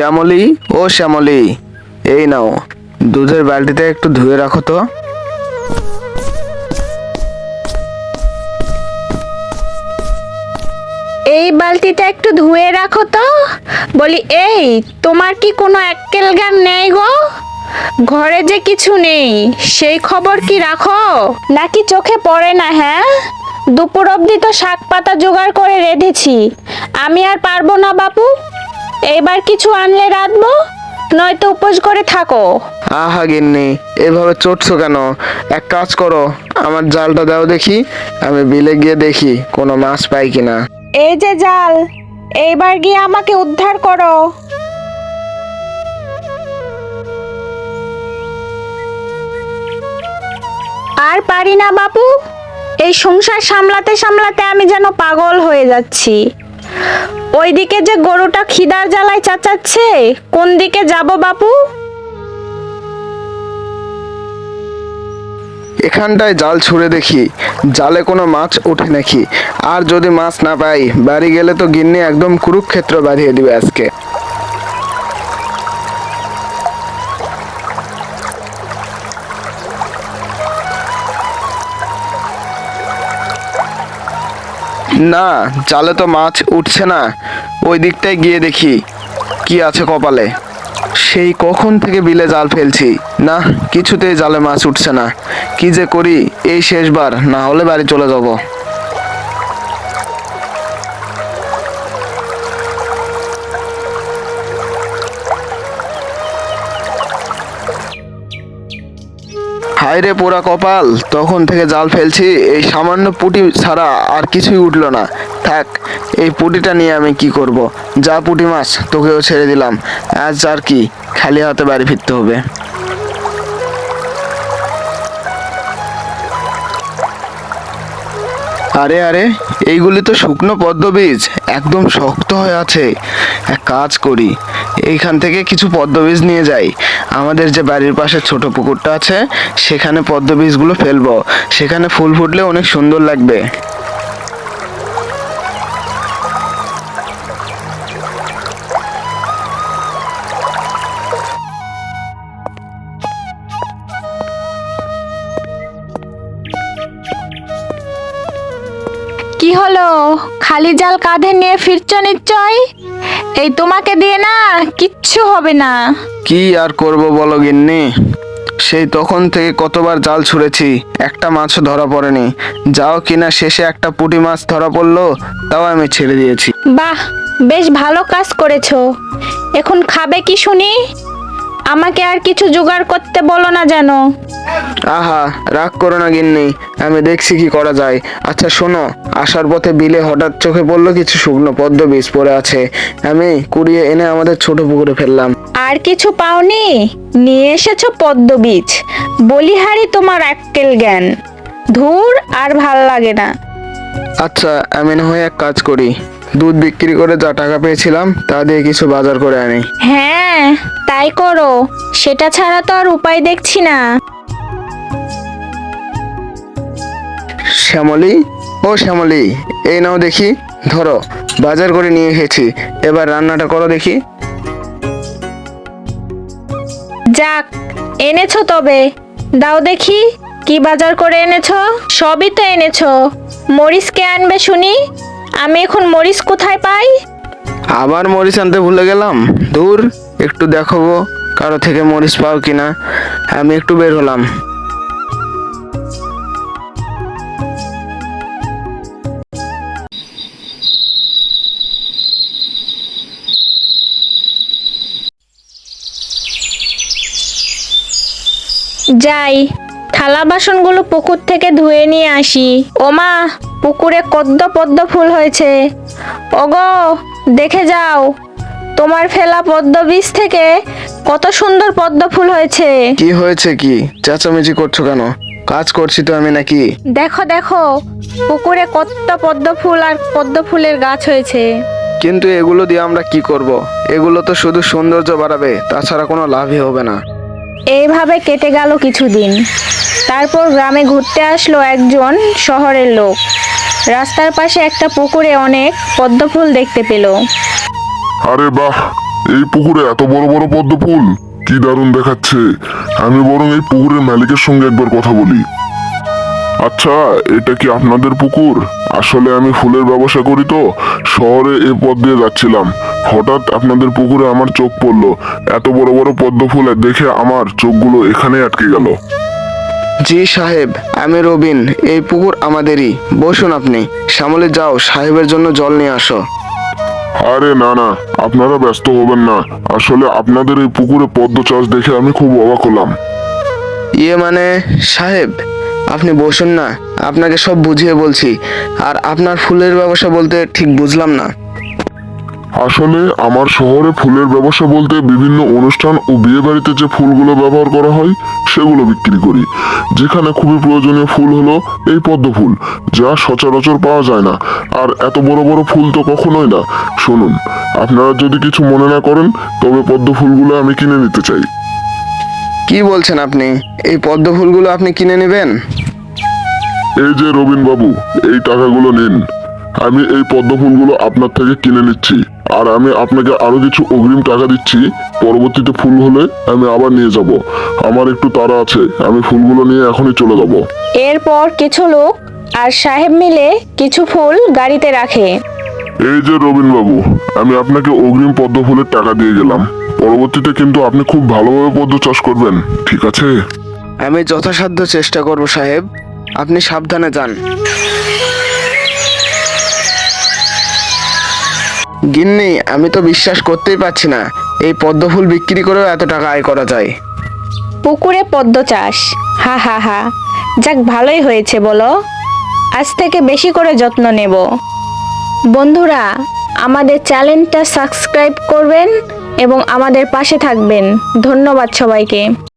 শ্যামলী, ও শ্যামলী, এই নাও, দুধের বালতিটা একটু ধুয়ে রাখো তো। এই বালতিটা একটু ধুয়ে রাখো তো। বলি, এই, তোমার কি কোনো এককেল জ্ঞান নেই গো? ঘরে যে কিছু নেই, সেই খবর কি রাখো? নাকি চোখে পড়ে না হ্যাঁ? দুপুর অবধি তো শাক পাতা জোগাড় করে রেঁধেছি। আমি আর পারব না, বাপু? এইবার কিছু আনলে রাঁধবো? নয়তো উপোস করে থাকো। আহা গিন্নি এভাবে চটছো কেন? এক কাজ করো আমার জালটা দাও দেখি আমি বিলে গিয়ে দেখি কোনো মাছ পাই কিনা। এই যে জাল এইবার গিয়ে আমাকে উদ্ধার করো। আর পারি না বাপু এই সংসার সামলাতে সামলাতে আমি যেন পাগল হয়ে যাচ্ছি। ওইদিকে যে গরুটা খিদার জ্বালায় চাচাচ্ছে কোন দিকে যাব বাপু? এখানটায় জাল ছুঁড়ে দেখি, জালে কোনো মাছ ওঠে নাকি। আর যদি মাছ না পাই, বাড়ি গেলে তো গিন্নি একদম কুরুক্ষেত্র বাঁধিয়ে দিবে আজকে। না, জালে তো মাছ উঠছে না। ওই দিকটায় গিয়ে দেখি, কি আছে কপালে। সেই কখন থেকে বিলে জাল ফেলছি। না, কিছুতেই জালে মাছ উঠছে না। কি যে করি, এই শেষবার, না হলে বাড়ি চলে যাব। হায় রে পোড়া কপাল, তখন থেকে জাল ফেলছি। এই সামান্য পুটি ছাড়া আর কিছুই উঠল না। থাক, এই পুটিটা নিয়ে আমি কি করব? যা পুটি মাছ, তোকেও ছেড়ে দিলাম। আজ আর কি, খালি হাতে বাড়ি ফিরতে হবে। আরে আরে, এইগুলি তো শুকনো পদ্ম বীজ। একদম শক্ত হয়ে আছে। এক কাজ করি, এইখান থেকে কিছু পদ্ম বীজ নিয়ে যাই। আমাদের যে বাড়ির পাশে ছোট পুকুরটা আছে, সেখানে পদ্ম বীজগুলো ফেলব। সেখানে ফুল ফুটলে অনেক সুন্দর লাগবে। কি হলো? খালি জাল কাঁধে নিয়ে ফিরছ নিশ্চয়? এই তোমাকে দিয়ে না কিচ্ছু হবে না। কি আর করব বলো গিন্নি? সেই তখন থেকে কতবার জাল ছুঁড়েছি একটা মাছও ধরা পড়েনি। যাও কিনা শেষে একটা পুঁটি মাছ ধরা পড়ল তাও আমি ছেড়ে দিয়েছি। বাহ বেশ ভালো কাজ করেছ। এখন খাবে কি শুনি? আমাকে আর কিছু জোগাড় করতে বলো না যেন। আহা রাগ করো না গিন্নি আমি দেখছি কি করা যায়। আচ্ছা শোনো আসার পথে বিলে হঠাৎ চোখে পড়ল কিছু শুকনো পদ্ম বীজ পড়ে আছে। আমি কুড়িয়ে এনে আমাদের ছোট পুকুরে ফেললাম। আর কিছু পাওনি? নিয়ে এসেছ পদ্ম বীজ। বলিহারি তোমার এককেল জ্ঞান। ধুর আর ভালো লাগে না। আচ্ছা আমি না হয় এক কাজ করি। দুধ বিক্রি করে যা টাকা পেয়েছিলাম তা দিয়ে কিছু বাজার করে আনি। হ্যাঁ তাই করো। সেটা ছাড়া তো আর উপায় দেখছি না। শ্যামলী ও শ্যামলী এই নাও দেখি ধরো বাজার করে নিয়ে এসেছি এবার রান্নাটা করো দেখি। যাক এনেছো তবে। দাও দেখি কি বাজার করে এনেছো? সবই তো এনেছো। মরিচ কে আনবে শুনি? আমি এখন মরিচ কোথায় পাই? আবার মরিচ আনতে ভুলে গেলাম? দূর একটু দেখো গো, কারও থেকে মরিচ পাও কিনা। আমি একটু বের হলাম। যাই থালা বাসনগুলো পুকুর থেকে ধুয়ে নিয়ে আসি। ওমা পুকুরে কদ্দ পদ্ম ফুল হয়েছে। ওগো দেখে যাও তোমার ফেলা পদ্ম বীজ থেকে কত সুন্দর পদ্ম ফুল হয়েছে। কি হয়েছে কি? চেঁচামেচি করছ কেন? কাজ করছি তো আমি নাকি। দেখো দেখো পুকুরে কত পদ্ম ফুল আর পদ্ম ফুলের গাছ হয়েছে। কিন্তু এগুলো দিয়ে আমরা কি করব। এগুলো তো শুধু সৌন্দর্য বাড়াবে তাছাড়া কোনো লাভই হবে না। এইভাবে কেটে গেল কিছুদিন। তারপর গ্রামে ঘুরতে আসলো একজন শহরের লোক। রাস্তার পাশে একটা পুকুরে অনেক পদ্ম ফুল দেখতে পেল। আরে বাহ, এই পুকুরে এত বড় বড় পদ্ম ফুল কি দারুণ দেখাচ্ছে। আমি বরং এই পুকুরের মালিকের সঙ্গে একবার কথা বলি। আচ্ছা এটা কি আপনাদের পুকুর? আসলে আমি ফুলের ব্যবসা করি তো, শহরে এ পথ দিয়ে যাচ্ছিলাম। হঠাৎ আপনাদের পুকুরে আমার চোখ পড়ল। এত বড় বড় পদ্ম ফুল দেখে আমার চোখগুলো এখানে আটকে গেল। জি সাহেব আমি রবিন। এই পুকুর আমাদেরই। বসুন আপনি। শ্যামলে যাও সাহেবের জন্য জল নিয়ে আসো। আরে না না আপনারা ব্যস্ত হবেন না। আসলে আপনাদের এই পুকুরে পদ্ম চাষ দেখে আমি খুব অবাক হলাম। ইয়ে মানে সাহেব আপনি বসুন না। আপনাকে সব বুঝিয়ে বলছি। আর আপনার ফুলের ব্যবসা বলতে ঠিক বুঝলাম না। আসলে আমার শহরে ফুলের ব্যবসা বলতে বিভিন্ন অনুষ্ঠান ও বিয়ে বাড়িতে যে ফুলগুলো ব্যবহার করা হয় সেগুলো বিক্রি করি। যেখানে খুবই প্রয়োজনীয় ফুল হলো এই পদ্ম ফুল যা সচরাচর পাওয়া যায় না। আর এত বড় বড় ফুল তো কখনোই না। শুনুন আপনারা যদি কিছু মনে না করেন তবে পদ্ম ফুলগুলো আমি কিনে নিতে চাই। কি বলছেন আপনি? এই পদ্ম ফুলগুলো আপনি কিনে নেবেন? এই যে রবিন বাবু এই টাকাগুলো নিন। আমি এই পদ্ম ফুলগুলো আপনার থেকে কিনে নিচ্ছি। আর আমি আপনাকে আরও কিছু অগ্রিম টাকা দিচ্ছি। পরবর্তীতে ফুল হলে আমি আবার নিয়ে যাব। আমার একটু তাড়া আছে। আমি ফুলগুলো নিয়ে এখনই চলে যাব। এরপর কিছু লোক আর সাহেব মিলে কিছু ফুল গাড়িতে রাখে। এই যে রবিন বাবু আমি আপনাকে অগ্রিম পদ্ম ফুলের টাকা দিয়ে গেলাম। পরবর্তীতে কিন্তু আপনি খুব ভালোভাবে পদ্ম চাষ করবেন। ঠিক আছে? আমি যথাসাধ্য চেষ্টা করব সাহেব। আপনি সাবধানে যান। গিন্নি, আমি তো বিশ্বাস করতেই পারছি না। এই পদ্ম ফুল বিক্রি করেও এত টাকা আয় করা যায়। পুকুরে পদ্ম চাষ। হা হা হা। যাক, ভালোই হয়েছে, বলো। আজ থেকে বেশি করে যত্ন নেব। বন্ধুরা, আমাদের চ্যানেলটা সাবস্ক্রাইব করবেন এবং আমাদের পাশে থাকবেন। ধন্যবাদ সবাইকে।